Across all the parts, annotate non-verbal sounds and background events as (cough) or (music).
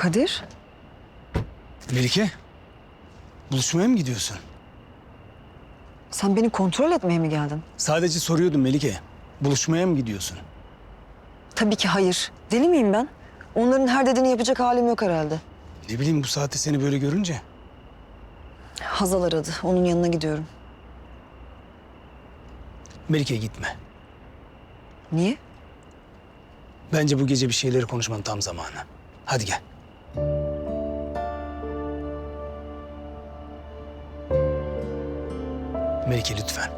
Kadir, Melike, buluşmaya mı gidiyorsun? sen beni kontrol etmeye mi geldin? Sadece soruyordum Melike. Buluşmaya mı gidiyorsun? Tabii ki hayır. Deli miyim ben? Onların her dediğini yapacak halim yok herhalde. Ne bileyim bu saatte seni böyle görünce. Hazal aradı. Onun yanına gidiyorum. Melike gitme. Niye? Bence bu gece bir şeyleri konuşmanın tam zamanı. Hadi gel. Melike lütfen.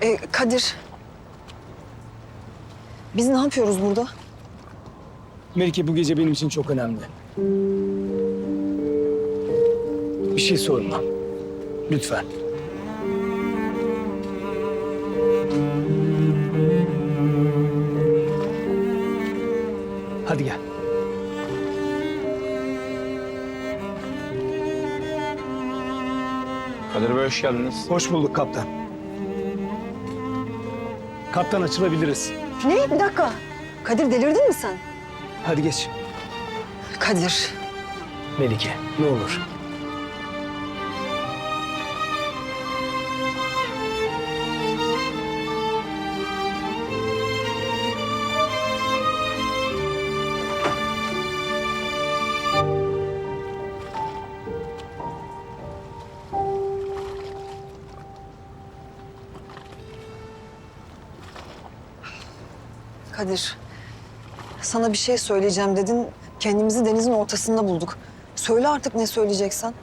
E, Kadir. Biz ne yapıyoruz burada? Melike bu gece benim için çok önemli. Bir şey sorma. Lütfen. Hadi gel. Kadir Bey hoş geldiniz. Hoş bulduk kaptan. Kaptan açılabiliriz. Ne? Bir dakika. Kadir delirdin mi sen? Hadi geç. Kadir. Melike ne olur. Kadir. Sana bir şey söyleyeceğim dedin. Kendimizi denizin ortasında bulduk. Söyle artık ne söyleyeceksen.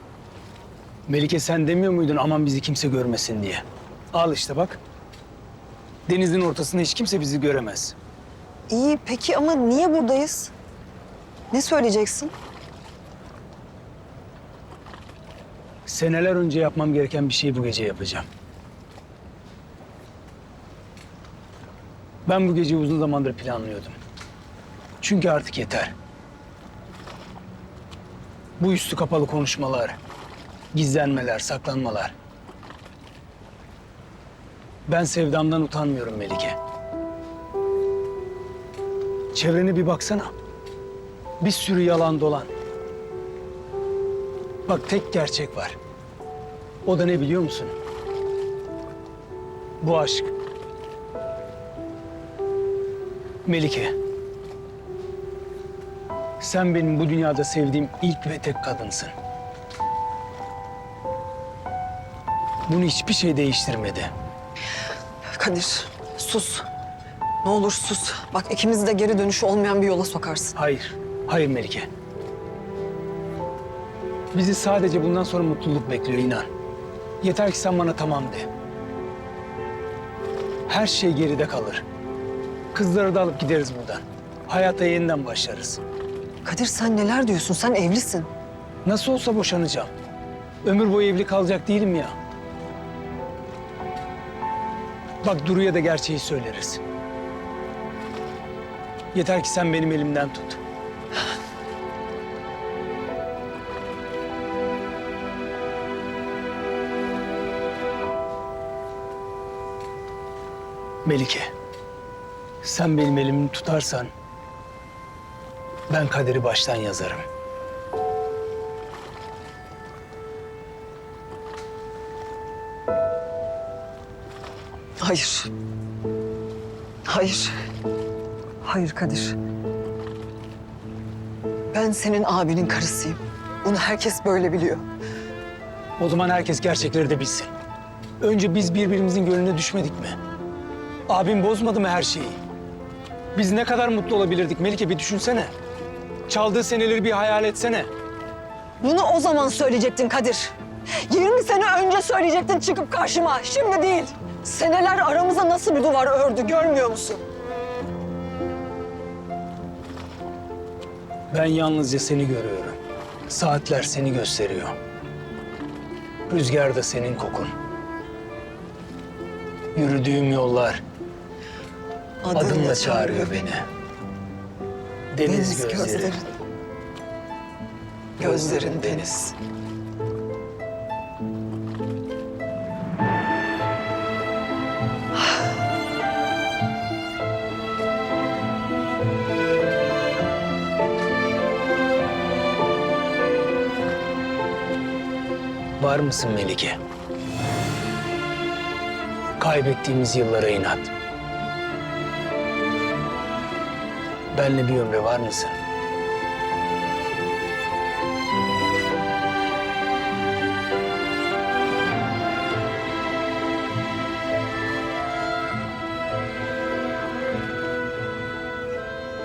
Melike sen demiyor muydun aman bizi kimse görmesin diye? Al işte bak. Denizin ortasında hiç kimse bizi göremez. İyi peki ama niye buradayız? Ne söyleyeceksin? Seneler önce yapmam gereken bir şeyi bu gece yapacağım. Ben bu geceyi uzun zamandır planlıyordum. Çünkü artık yeter. Bu üstü kapalı konuşmalar, gizlenmeler, saklanmalar. Ben sevdamdan utanmıyorum Melike. Çevrene bir baksana. Bir sürü yalan dolan. Bak tek gerçek var. O da ne biliyor musun? Bu aşk. Melike. Sen benim bu dünyada sevdiğim ilk ve tek kadınsın. Bunu hiçbir şey değiştirmedi. Kadir sus. Ne olur sus. Bak ikimizi de geri dönüşü olmayan bir yola sokarsın. Hayır, hayır Melike. Bizi sadece bundan sonra mutluluk bekliyor inan. Yeter ki sen bana tamam de. Her şey geride kalır. Kızları da alıp gideriz buradan. Hayata yeniden başlarız. Kadir sen neler diyorsun? Sen evlisin. Nasıl olsa boşanacağım. Ömür boyu evli kalacak değilim ya. Bak Duru'ya da gerçeği söyleriz. Yeter ki sen benim elimden tut. Melike, sen benim elimi tutarsan ben kaderi baştan yazarım. Hayır. Hayır. Hayır Kadir. Ben senin abinin karısıyım. Bunu herkes böyle biliyor. O zaman herkes gerçekleri de bilsin. Önce biz birbirimizin gönlüne düşmedik mi? Abim bozmadı mı her şeyi? Biz ne kadar mutlu olabilirdik Melike bir düşünsene. Çaldığı seneleri bir hayal etsene. Bunu o zaman söyleyecektin Kadir. 20 sene önce söyleyecektin çıkıp karşıma. Şimdi değil. Seneler aramıza nasıl bir duvar ördü görmüyor musun? Ben yalnızca seni görüyorum. Saatler seni gösteriyor. Rüzgar da senin kokun. Yürüdüğüm yollar, Adımla çağırıyor beni. Deniz, Deniz gözleri. gözlerin. Gözlerin deniz. (sighs) Var mısın Melike? Kaybettiğimiz yıllara inat. Benle bir ömre var mısın?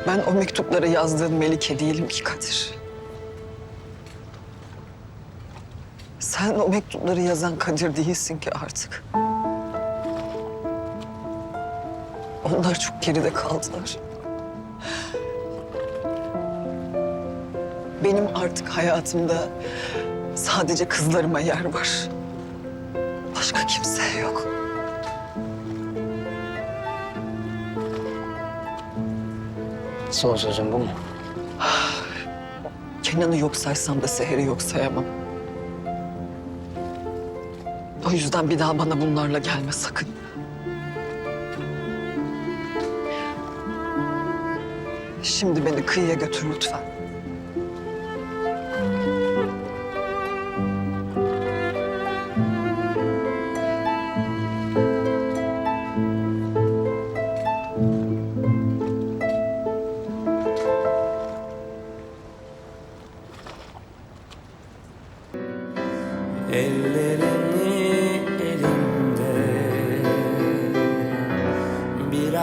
Ben o mektupları yazdığın Melike değilim ki Kadir. Sen o mektupları yazan Kadir değilsin ki artık. Onlar çok geride kaldılar. Benim artık hayatımda sadece kızlarıma yer var. Başka kimse yok. Son sözün bu mu? Kenan'ı yok saysam da Seher'i yok sayamam. O yüzden bir daha bana bunlarla gelme sakın. Şimdi beni kıyıya götür lütfen.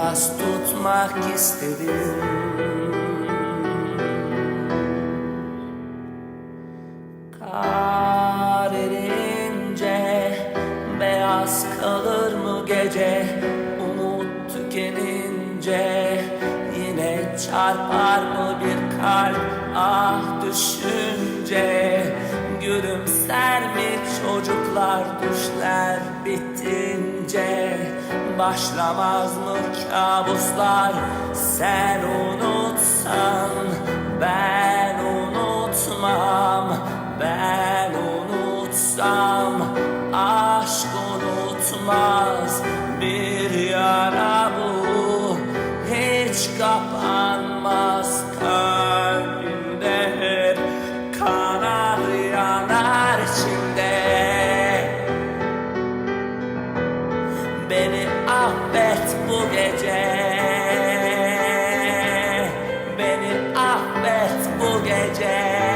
Biraz tutmak istedim. Kar erince Beyaz kalır mı gece? Umut tükenince Yine çarpar mı bir kalp? Ah düşünce Gülümser mi çocuklar düşler bitince başlamaz mı kabuslar? Sen unutsan ben unutmam Ben unutsam aşk unutmam. yeah, yeah.